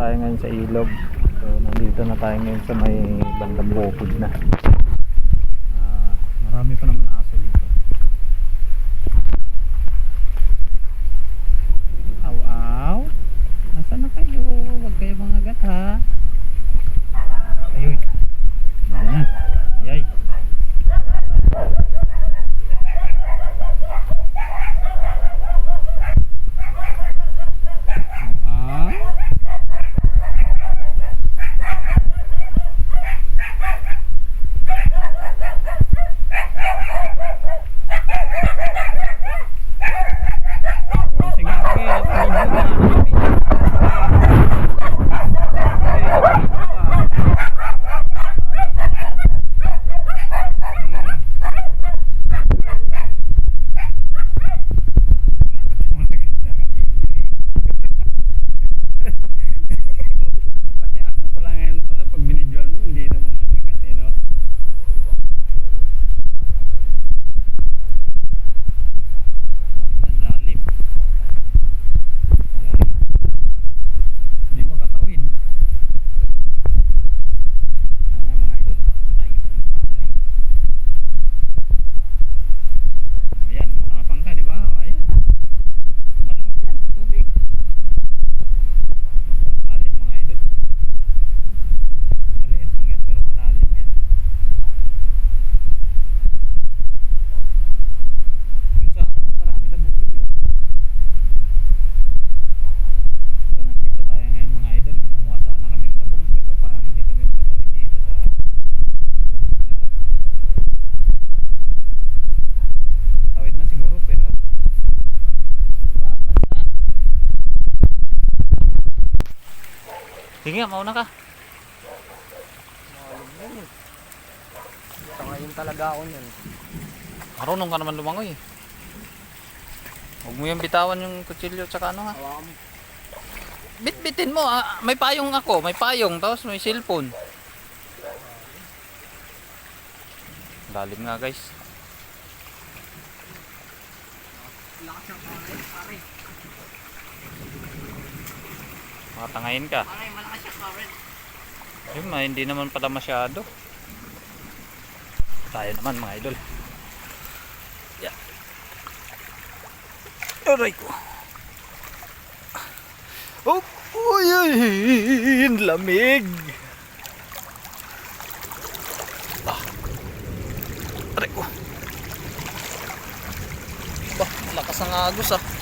tayo ngayon sa ilog. So, nandito na tayo ngayon sa may bandang bukod na. Ah, marami pa naman Sige mauna ka. Sa ngayon talaga ako nun. Marunong ka naman lumangoy. Huwag mo yung bitawan yung kutsilyo tsaka ano ha. Hawakan mo. Bitbitin mo, ah, may payong ako, may payong, tapos may cellphone. Lalim nga guys. Lakas ng pare, pare. Makatangayin ka. Malakas. Yun, ma, hindi naman pala masyado. Tayo naman mga idol. Yeah. Aray ko. Oh, uy, ay, ang lamig. Ah. Aray ko. Bah, lakas ng agos ah.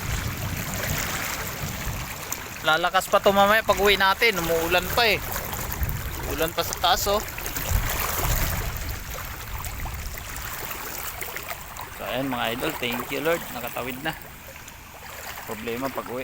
Lalakas pa to mamaya pag uwi natin. Umuulan pa eh. Ulan pa sa taas oh. So ayan mga idol, thank you Lord, nakatawid na. Problema pag uwi.